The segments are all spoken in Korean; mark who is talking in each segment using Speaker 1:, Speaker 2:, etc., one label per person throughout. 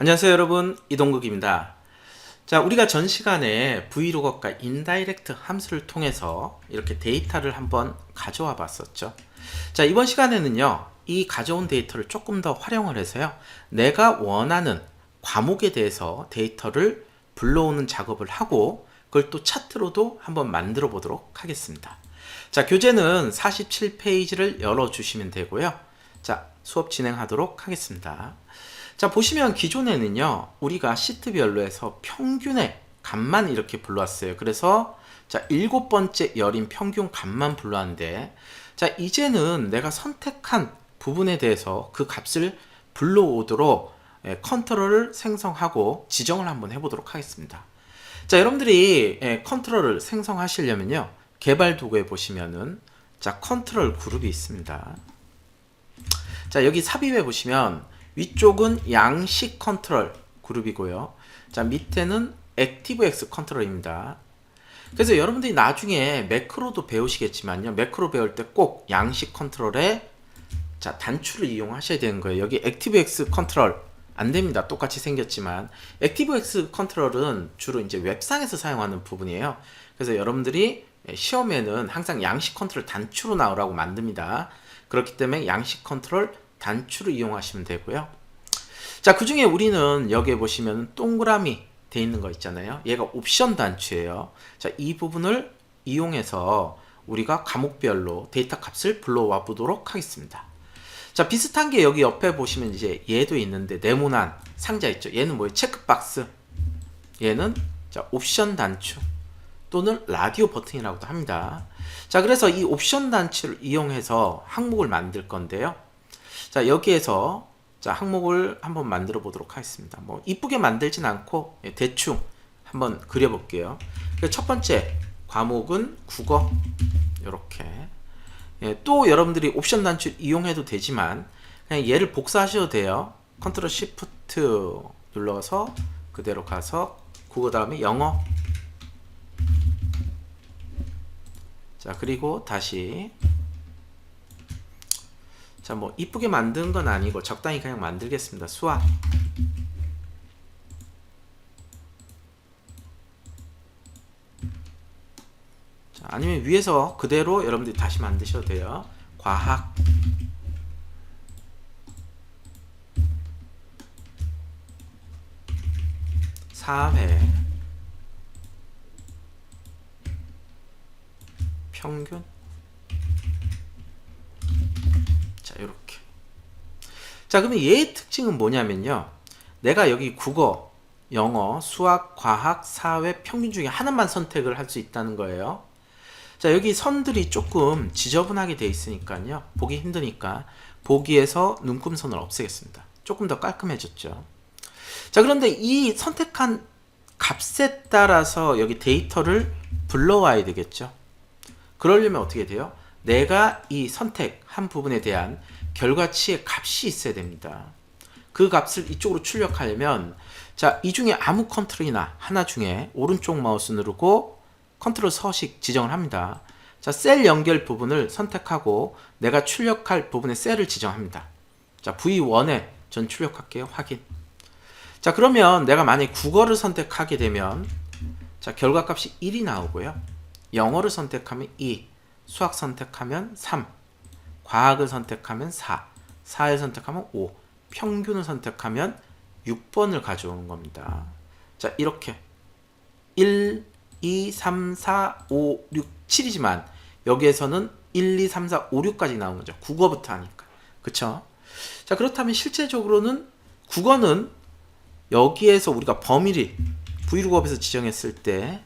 Speaker 1: 안녕하세요 여러분. 이동국입니다. 자 우리가 전 시간에 브이로그과 인다이렉트 함수를 통해서 이렇게 데이터를 한번 가져와 봤었죠. 자 이번 시간에는요 이 가져온 데이터를 조금 더 활용을 해서요 내가 원하는 과목에 대해서 데이터를 불러오는 작업을 하고 그걸 또 차트로도 한번 만들어 보도록 하겠습니다. 자 교재는 47페이지를 열어 주시면 되고요. 자 수업 진행하도록 하겠습니다 자 보시면 기존에는요 우리가 시트별로 해서 평균의 값만 이렇게 불러왔어요. 그래서 자 일곱 번째 열인 평균 값만 불러왔는데 자 이제는 내가 선택한 부분에 대해서 그 값을 불러오도록 예, 컨트롤을 생성하고 지정을 한번 해보도록 하겠습니다. 자 여러분들이 예, 컨트롤을 생성하시려면요 개발 도구에 보시면은 자 컨트롤 그룹이 있습니다. 자 여기 삽입해 보시면 위쪽은 양식 컨트롤 그룹이고요. 자, 밑에는 액티브엑스 컨트롤입니다. 그래서 여러분들이 나중에 매크로도 배우시겠지만요. 매크로 배울 때 꼭 양식 컨트롤에 자, 단추를 이용하셔야 되는 거예요. 여기 액티브엑스 컨트롤 안 됩니다. 똑같이 생겼지만 액티브엑스 컨트롤은 주로 이제 웹상에서 사용하는 부분이에요. 그래서 여러분들이 시험에는 항상 양식 컨트롤 단추로 나오라고 만듭니다. 그렇기 때문에 양식 컨트롤 단추를 이용하시면 되고요. 자, 그 중에 우리는 여기에 보시면 동그라미 돼 있는 거 있잖아요. 얘가 옵션 단추예요. 자, 이 부분을 이용해서 우리가 과목별로 데이터 값을 불러와 보도록 하겠습니다. 자, 비슷한 게 여기 옆에 보시면 이제 얘도 있는데 네모난 상자 있죠. 얘는 뭐예요? 체크박스. 얘는 자, 옵션 단추 또는 라디오 버튼이라고도 합니다. 자, 그래서 이 옵션 단추를 이용해서 항목을 만들 건데요. 자, 여기에서 자, 항목을 한번 만들어 보도록 하겠습니다. 뭐 이쁘게 만들진 않고 예, 대충 한번 그려 볼게요. 첫 번째 과목은 국어 이렇게 예, 또 여러분들이 옵션 단추 이용해도 되지만 그냥 얘를 복사하셔도 돼요. 컨트롤 시프트 눌러서 그대로 가서 국어 다음에 영어 자 그리고 다시 자, 뭐 이쁘게 만든 건 아니고 적당히 그냥 만들겠습니다. 수학. 자, 아니면 위에서 그대로 여러분들이 다시 만드셔도 돼요. 과학. 사회. 평균. 자, 그러면 얘의 특징은 뭐냐면요. 내가 여기 국어, 영어, 수학, 과학, 사회, 평균 중에 하나만 선택을 할 수 있다는 거예요. 자, 여기 선들이 조금 지저분하게 돼 있으니까요. 보기 힘드니까 보기에서 눈금선을 없애겠습니다. 조금 더 깔끔해졌죠. 자, 그런데 이 선택한 값에 따라서 여기 데이터를 불러와야 되겠죠. 그러려면 어떻게 돼요? 내가 이 선택한 부분에 대한 결과치의 값이 있어야 됩니다. 그 값을 이쪽으로 출력하려면 자, 이 중에 아무 컨트롤이나 하나 중에 오른쪽 마우스 누르고 컨트롤 서식 지정을 합니다. 자, 셀 연결 부분을 선택하고 내가 출력할 부분의 셀을 지정합니다. 자, V1에 전 출력할게요. 확인. 자, 그러면 내가 만약 국어를 선택하게 되면 자, 결과값이 1이 나오고요. 영어를 선택하면 2, 수학 선택하면 3, 과학을 선택하면 4, 사회 선택하면 5, 평균을 선택하면 6번을 가져오는 겁니다. 자, 이렇게 1, 2, 3, 4, 5, 6, 7이지만 여기에서는 1, 2, 3, 4, 5, 6까지 나온 거죠. 국어부터 하니까. 그쵸? 자, 그렇다면 실제적으로는 국어는 여기에서 우리가 범위를 브이로그업에서 지정했을 때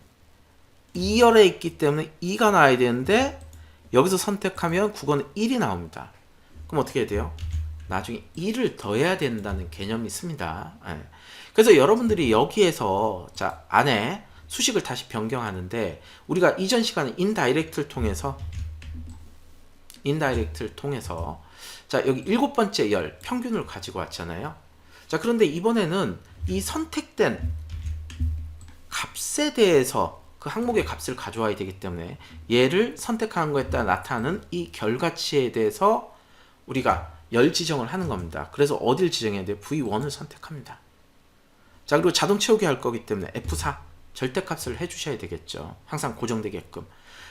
Speaker 1: 2열에 있기 때문에 2가 나와야 되는데 여기서 선택하면 국어는 1이 나옵니다. 그럼 어떻게 해야 돼요? 나중에 1을 더해야 된다는 개념이 있습니다. 예. 그래서 여러분들이 여기에서 자 안에 수식을 다시 변경하는데 우리가 이전 시간에 인다이렉트를 통해서 인다이렉트를 통해서 자 여기 일곱 번째 열 평균을 가지고 왔잖아요. 자 그런데 이번에는 이 선택된 값에 대해서 그 항목의 값을 가져와야 되기 때문에 얘를 선택한 거에 따라 나타나는 이 결과치에 대해서 우리가 열 지정을 하는 겁니다. 그래서 어딜 지정해야 돼요? V1을 선택합니다. 자, 그리고 자동 채우기 할 거기 때문에 F4 절대값을 해주셔야 되겠죠. 항상 고정되게끔.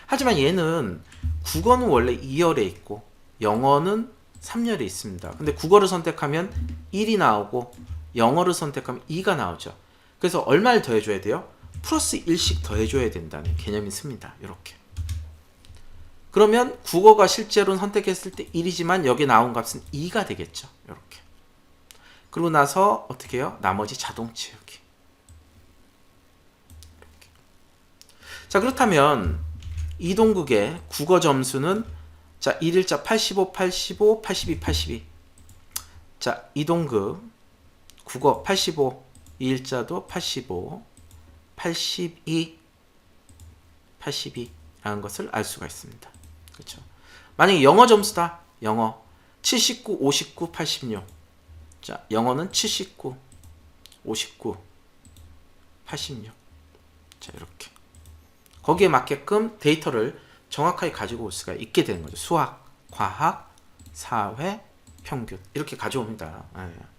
Speaker 1: 하지만 얘는 국어는 원래 2열에 있고 영어는 3열에 있습니다. 근데 국어를 선택하면 1이 나오고 영어를 선택하면 2가 나오죠. 그래서 얼마를 더 해줘야 돼요? 플러스 1씩 더해줘야 된다는 개념이 있습니다. 이렇게. 그러면 국어가 실제로는 선택했을 때 1이지만 여기 나온 값은 2가 되겠죠. 이렇게. 그러고 나서 어떻게 해요? 나머지 자동 채우기. 이렇게. 자, 그렇다면 이동국의 국어 점수는 자, 1일자 85, 85, 82, 82. 자, 이동국 국어 85, 2일자도 85, 82, 82라는 것을 알 수가 있습니다. 그렇죠? 만약에 영어 점수다. 영어 79, 59, 86. 자, 영어는 79, 59, 86. 자, 이렇게. 거기에 맞게끔 데이터를 정확하게 가지고 올 수가 있게 되는 거죠. 수학, 과학, 사회, 평균. 이렇게 가져옵니다. 예.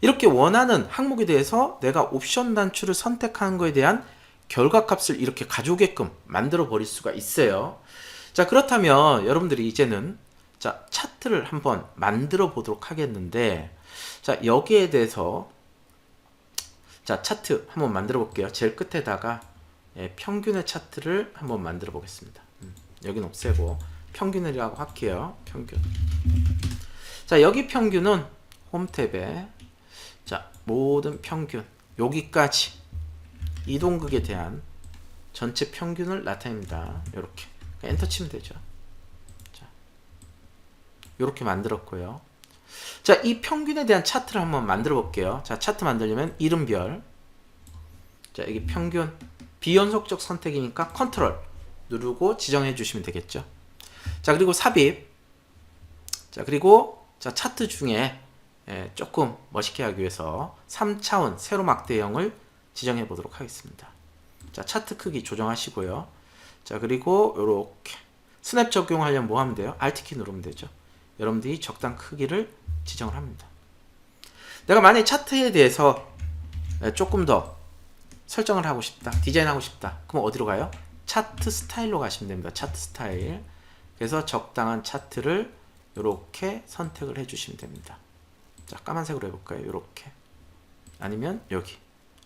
Speaker 1: 이렇게 원하는 항목에 대해서 내가 옵션 단추를 선택한 거에 대한 결과값을 이렇게 가져오게끔 만들어 버릴 수가 있어요. 자, 그렇다면 여러분들이 이제는 자, 차트를 한번 만들어 보도록 하겠는데 자, 여기에 대해서 자, 차트 한번 만들어 볼게요. 제일 끝에다가 예, 평균의 차트를 한번 만들어 보겠습니다. 음, 여기는 없애고 평균이라고 할게요. 평균. 자, 여기 평균은 홈 탭에 자, 모든 평균 여기까지 이동극에 대한 전체 평균을 나타냅니다. 이렇게 엔터 치면 되죠. 자, 이렇게 만들었고요. 자, 이 평균에 대한 차트를 한번 만들어 볼게요. 자, 차트 만들려면 이름별. 자, 여기 평균 비연속적 선택이니까 컨트롤 누르고 지정해 주시면 되겠죠. 자, 그리고 삽입. 자, 그리고 자, 차트 중에 예, 조금 멋있게 하기 위해서 3차원 세로 막 대형을 지정해 보도록 하겠습니다. 자, 차트 크기 조정하시고요. 자, 그리고 이렇게 스냅 적용하려면 뭐 하면 돼요? Alt키 누르면 되죠. 여러분들이 적당 크기를 지정을 합니다. 내가 만약 차트에 대해서 예, 조금 더 설정을 하고 싶다, 디자인하고 싶다. 그럼 어디로 가요? 차트 스타일로 가시면 됩니다. 차트 스타일. 그래서 적당한 차트를 이렇게 선택을 해주시면 됩니다. 자, 까만색으로 해볼까요? 이렇게. 아니면 여기.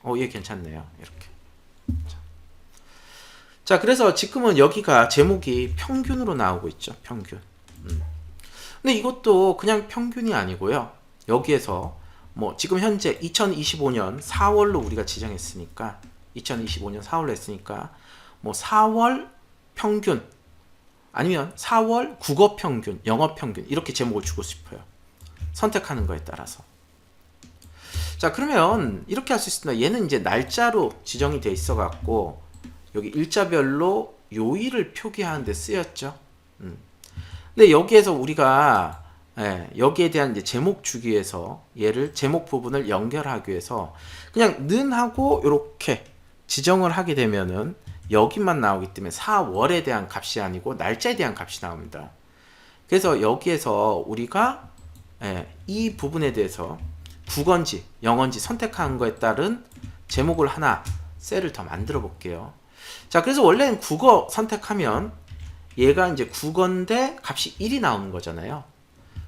Speaker 1: 어, 얘 괜찮네요. 이렇게. 자. 자, 그래서 지금은 여기가 제목이 평균으로 나오고 있죠. 평균. 음. 근데 이것도 그냥 평균이 아니고요. 여기에서 뭐 지금 현재 2025년 4월로 우리가 지정했으니까 2025년 4월로 했으니까 뭐 4월 평균 아니면 4월 국어 평균, 영어 평균 이렇게 제목을 주고 싶어요. 선택하는 거에 따라서. 자, 그러면 이렇게 할 수 있습니다. 얘는 이제 날짜로 지정이 돼 있어 갖고 여기 일자별로 요일을 표기하는 데 쓰였죠. 음. 근데 여기에서 우리가 예, 여기에 대한 이제 제목 주기 위해서 얘를 제목 부분을 연결하기 위해서 그냥 는 하고 이렇게 지정을 하게 되면은 여기만 나오기 때문에 4월에 대한 값이 아니고 날짜에 대한 값이 나옵니다. 그래서 여기에서 우리가 예, 이 부분에 대해서 국어인지 영어인지 선택한 거에 따른 제목을 하나 셀을 더 만들어 볼게요. 자, 그래서 원래는 국어 선택하면 얘가 이제 국어인데 값이 1이 나오는 거잖아요.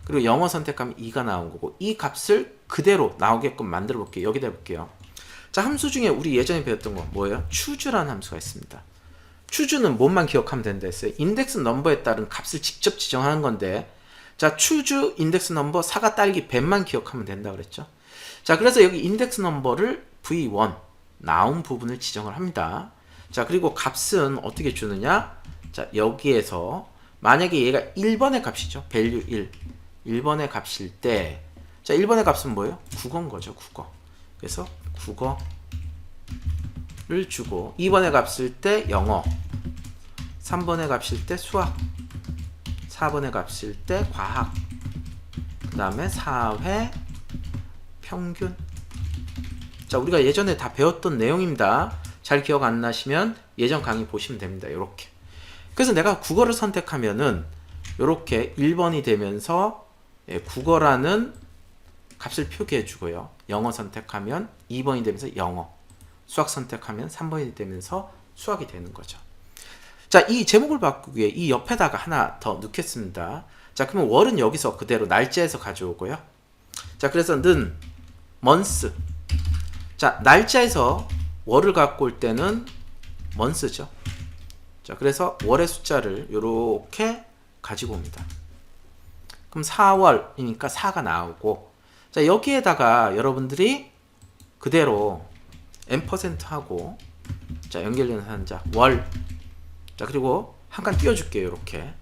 Speaker 1: 그리고 영어 선택하면 2가 나온 거고 이 값을 그대로 나오게끔 만들어 볼게요. 여기다 해볼게요. 자, 함수 중에 우리 예전에 배웠던 거 뭐예요? 추주라는 함수가 있습니다. 추주는 뭔만 기억하면 된다 했어요. 인덱스 넘버에 따른 값을 직접 지정하는 건데 자, 추주 인덱스 넘버 사과 딸기 뱀만 기억하면 된다 그랬죠. 자, 그래서 여기 인덱스 넘버를 v1 나온 부분을 지정을 합니다. 자, 그리고 값은 어떻게 주느냐? 자, 여기에서 만약에 얘가 1번의 값이죠. value 1. 1번의 값일 때 자, 1번의 값은 뭐예요? 국어인 거죠, 국어. 그래서 국어를 주고 2번의 값일 때 영어 3번의 값일 때 수학 4번의 값일 때 과학 그 다음에 사회 평균. 자 우리가 예전에 다 배웠던 내용입니다. 잘 기억 안 나시면 예전 강의 보시면 됩니다. 이렇게. 그래서 내가 국어를 선택하면은 이렇게 1번이 되면서 예, 국어라는 값을 표기해 주고요. 영어 선택하면 2번이 되면서 영어. 수학 선택하면 3번이 되면서 수학이 되는 거죠. 자, 이 제목을 바꾸기 위해 이 옆에다가 하나 더 넣겠습니다. 자, 그러면 월은 여기서 그대로 날짜에서 가져오고요. 자, 그래서 는 month. 자, 날짜에서 월을 갖고 올 때는 month죠. 자, 그래서 월의 숫자를 이렇게 가지고 옵니다. 그럼 4월이니까 4가 나오고 자, 여기에다가 여러분들이 그대로 n% 하고 자, 연결되는 한자 월. 자, 그리고 한 칸 띄워 줄게요. 이렇게.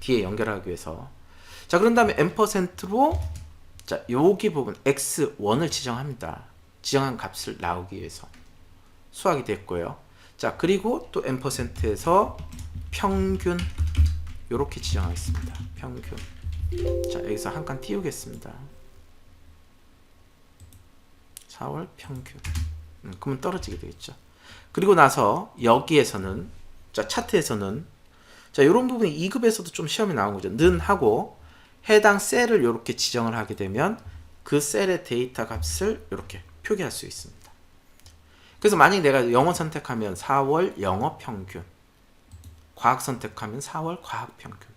Speaker 1: 뒤에 연결하기 위해서. 자, 그런 다음에 n%로 자, 여기 부분 x1을 지정합니다. 지정한 값을 나오기 위해서 수학이 됐고요. 자, 그리고 또 n%에서 평균 이렇게 지정하겠습니다. 평균. 자, 여기서 한 칸 띄우겠습니다. 4월 평균. 음, 그러면 떨어지게 되겠죠. 그리고 나서 여기에서는 자, 차트에서는 자, 이런 부분이 2급에서도 좀 시험에 나온 거죠. 는 하고 해당 셀을 이렇게 지정을 하게 되면 그 셀의 데이터 값을 이렇게 표기할 수 있습니다. 그래서 만약 내가 영어 선택하면 4월 영어 평균, 과학 선택하면 4월 과학 평균.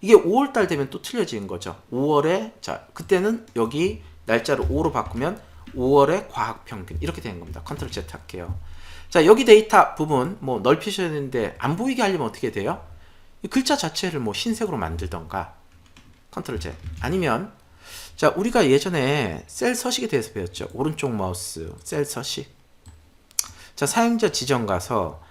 Speaker 1: 이게 5월 달 되면 또 틀려지는 거죠. 5월에 자 그때는 여기 날짜를 5로 바꾸면 5월의 과학 평균 이렇게 되는 겁니다. 컨트롤 Z 할게요. 자 여기 데이터 부분 뭐 넓히셔야 되는데 안 보이게 하려면 어떻게 돼요? 이 글자 자체를 뭐 흰색으로 만들던가 컨트롤 Z 아니면 자 우리가 예전에 셀 서식에 대해서 배웠죠. 오른쪽 마우스 셀 서식. 자 사용자 지정 가서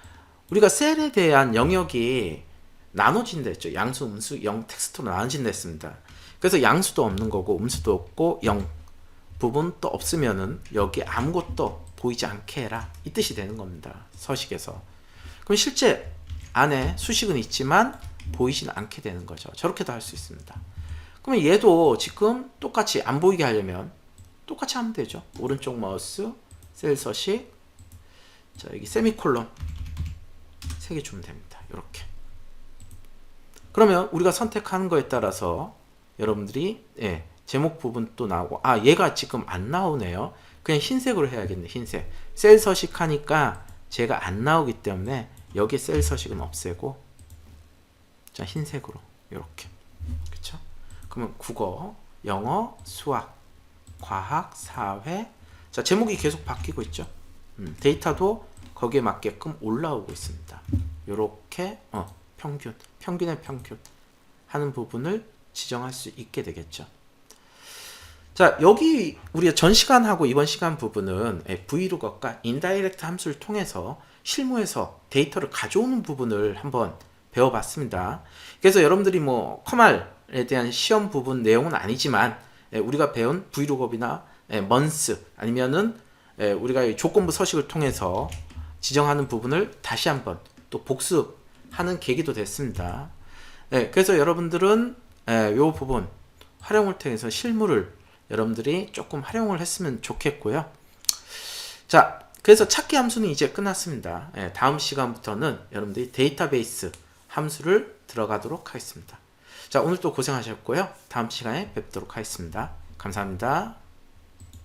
Speaker 1: 우리가 셀에 대한 영역이 나눠진다 했죠. 양수, 음수, 영 텍스트로 나눠진다 했습니다. 그래서 양수도 없는 거고 음수도 없고 영 부분도 없으면은 여기 아무것도 보이지 않게 해라 이 뜻이 되는 겁니다. 서식에서. 그럼 실제 안에 수식은 있지만 보이진 않게 되는 거죠. 저렇게도 할 수 있습니다. 그러면 얘도 지금 똑같이 안 보이게 하려면 똑같이 하면 되죠. 오른쪽 마우스 셀 서식 자 여기 세미콜론 세개 주면 됩니다. 이렇게. 그러면 우리가 선택하는 거에 따라서 여러분들이 예, 제목 부분 또 나오고 아 얘가 지금 안 나오네요. 그냥 흰색으로 해야겠네. 흰색. 셀 서식 하니까 제가 안 나오기 때문에 여기 셀 서식은 없애고 자 흰색으로 이렇게 그렇죠? 그러면 국어, 영어, 수학, 과학, 사회 자 제목이 계속 바뀌고 있죠. 음, 데이터도 거기에 맞게끔 올라오고 있습니다. 요렇게 어, 평균, 평균의 평균 하는 부분을 지정할 수 있게 되겠죠. 자, 여기 우리가 전 시간하고 이번 시간 부분은 예, 브이로그과 인다이렉트 함수를 통해서 실무에서 데이터를 가져오는 부분을 한번 배워봤습니다. 그래서 여러분들이 뭐 커말에 대한 시험 부분 내용은 아니지만 예, 우리가 배운 브이로그이나 먼스 아니면은 예, 우리가 이 조건부 서식을 통해서 지정하는 부분을 다시 한번 또 복습하는 계기도 됐습니다. 예, 그래서 여러분들은 예, 이 부분 활용을 통해서 실무를 여러분들이 조금 활용을 했으면 좋겠고요. 자, 그래서 찾기 함수는 이제 끝났습니다. 예, 다음 시간부터는 여러분들이 데이터베이스 함수를 들어가도록 하겠습니다. 자, 오늘 또 고생하셨고요. 다음 시간에 뵙도록 하겠습니다. 감사합니다.